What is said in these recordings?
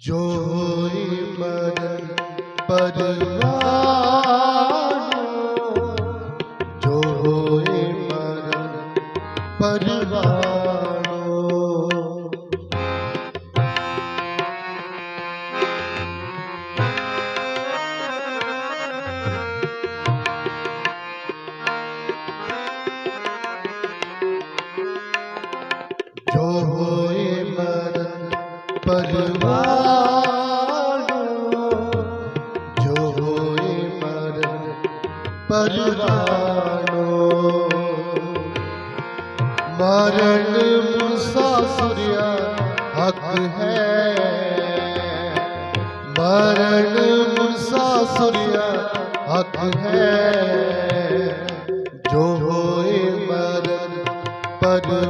ਜੋ ਹੋਏ ਮਰਨ ਪਰਵਾਣੋ ਪਰਵਾਣੋ ਮਰਨ ਮੁਸਾਫਰਿਆ ਹੱਕ ਹੈ। ਮਰਨ ਮੁਸਾਫਰਿਆ ਹੱਕ ਹੈ। ਜੋ ਹੋਏ ਮਰਨ ਪਰ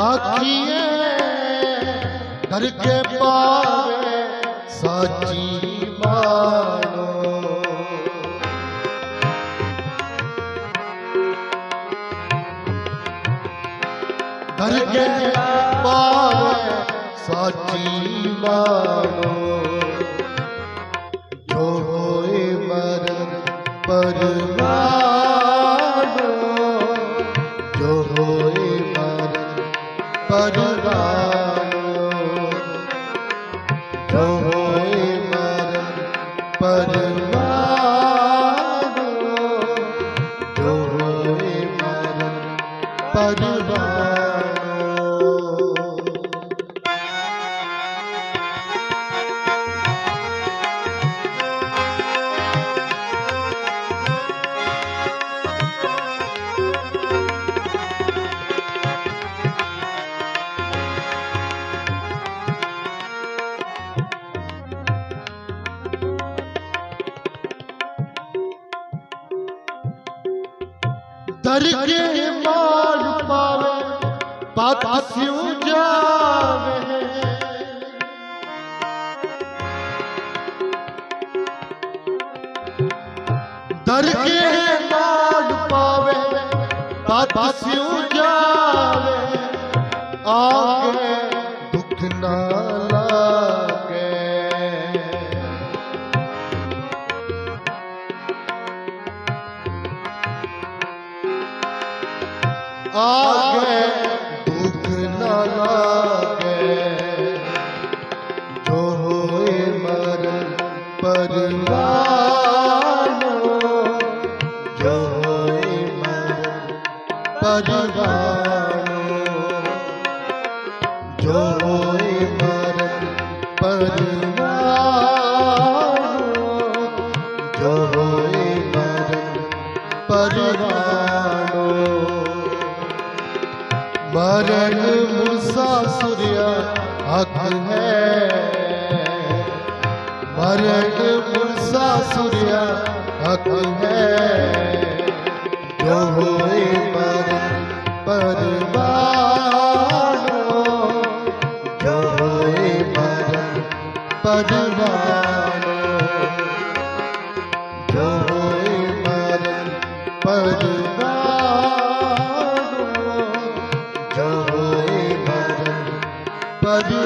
ਆਖੀਏ ਦਰ ਕੇ ਪਾਵੇ ਸਾਚੀ ਮਾਨੋ। ਦਰ ਕੇ ਪਾਵੇ ਸਾਚੀ ਮਾਨੋ। ਪਰਵਾਣੋ ਦਰ ਕੇ ਮਾਰ ਪਾਵੇ, ਪਤ ਸਿਉ ਜਾਵੇ। ਦਰ ਮਾਰ ਪਾਵੇ, ਪਤ ਸਿਉ ਜਾਵੇ। ਆਗੇ ਦੁੱਖ ਨਾ ਲਾਗੇ ਆਗੇ। ਦੁੱਖ ਨਾ ਲਾਗੇ। ਜੋ ਹੋਏ ਮਰਨ ਪਰਵਾਣੋ ਜੋ ਹੋਏ ਮਰਨ ਪਰਵਾਣੋ ਜੋ ਹੋਏ ਮਰਨ ਪਰਵਾਣੋ ਜੋ ਹੋਏ ਮਰਨ ਪਰਵਾਣੋ ਮੁਰਸਾ ਮੁਸਾਫਰਿਆ ਹੱਕ ਹੈ। ਮੁਰਸਾ ਮੁਸਾਫਰਿਆ ਹੱਕ ਹੈ। ਜੋ ਹੋਏ ਮਰਨ ਪਰਵਾਣੋ ਜੋ ਹੋਏ ਮਰਨ ਪਰਵਾਣੋ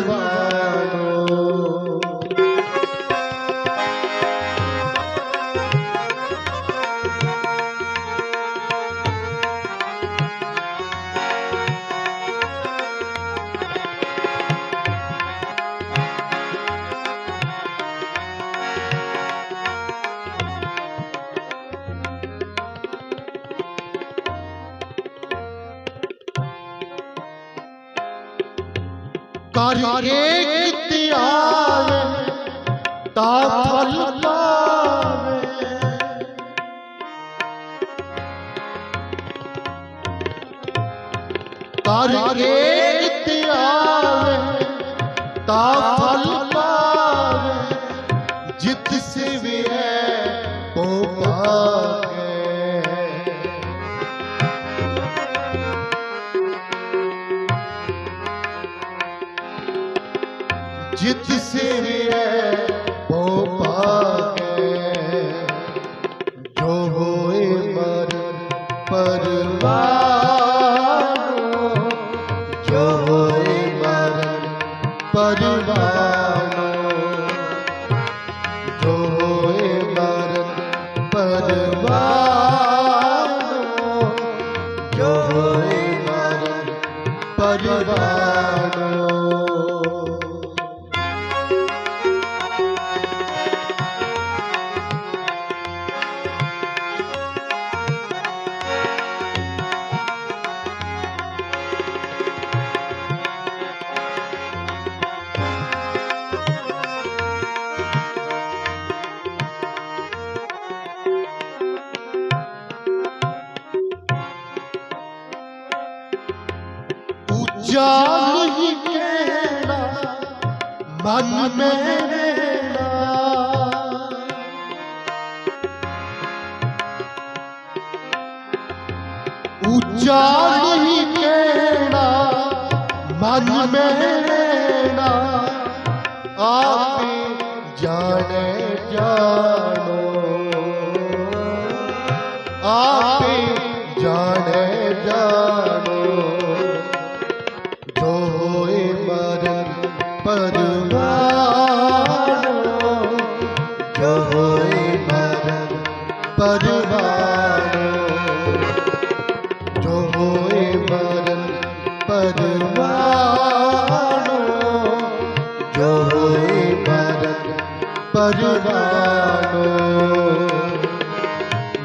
ਪਰਵਾਣੋ ਕਰ ਏਕ ਧਿਆਵੇ ਤਾ ਫਲ ਪਾਵੇ। ਕਰ ਏਕ ਜਿਤ ਸਿਵਿਐ ਪੋ ਪਾਗੇ ਜੋ ਹੋਏ ਮਰ ਪਰਵਾਨੋ ਜੋ ਹੋਏ ਮਰ ਪਰਵਾਨੋ ਉੱਚਾ ਨਹੀਂ ਕਹਿਣਾ ਮਨ ਮੇਰੇ ਉੱਚਾ ਨਹੀਂ ਕਹਿਣਾ ਮਨ ਮੇਰੇ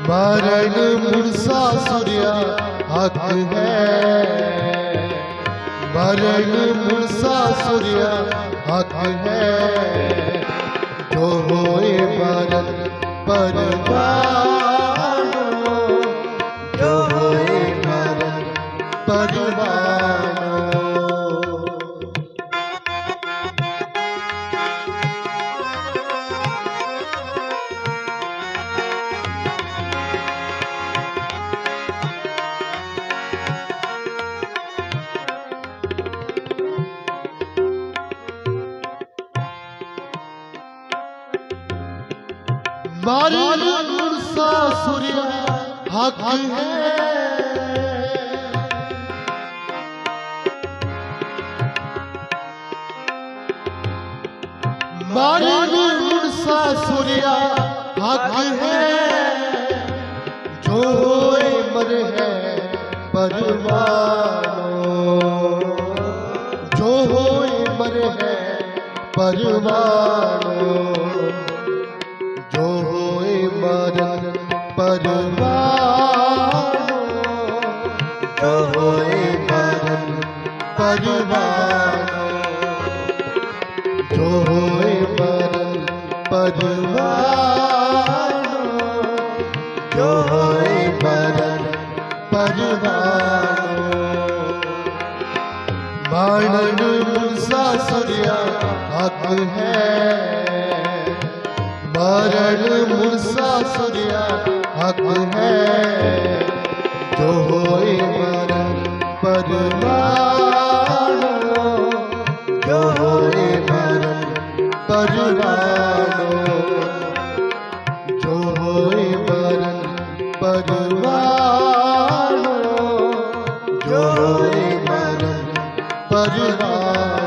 ਮਰਨ ਮੁਰਸਾ ਸੁਰਿਆ ਹੱਕ ਹੈ। ਮਰਨ ਮੁਰਸਾ ਸੁਰਿਆ ਹੱਕ ਹੈ। ਜੋ ਹੋਏ ਮਰਨ ਪਰਵਾਨੋ ਮਰਨ ਮੁਰਸਾ ਸੁਰਿਆ ਹੱਕ ਹੈ। ਮਰਨ ਮੁਰਸਾ ਹੱਕ ਹੈ। ਜੋ ਹੋਏ ਮਰ ਹੈ ਪਰਵਾਨੋ। ਜੋ ਹੋਏ ਮਰ ਹੈ ਪਰਵਾਨੋ। ਮਰਨ ਪਰਵਾਨੋ ਜੋ ਹੋਏ ਮਰਨ ਪਰਵਾਨੋ ਜੋ ਹੋਏ ਮਰਨ ਪਰਵਾਨੋ ਜੋ ਹੋਏ ਮਰਨ ਪਰਵਾਨੋ ਮਾਣਨ ਮੁਰਸਾ ਸੁਰਿਆ ਹੱਕ ਹੈ। ਮਰਨ ਮੁਰਸਾ ਸੁਰਿਆ ਹੱਕ ਹੈ। ਜੋ ਹੋਏ ਮਰਨ ਪਰਵਾਨੋ ਜੋ ਹੋਏ ਮਰਨ ਪਰਵਾਨੋ ਜੋ ਹੋਏ ਮਰਨ ਪਰਵਾਨੋ ਜੋ ਹੋਏ ਮਰਨ ਪਰਵਾਨੋ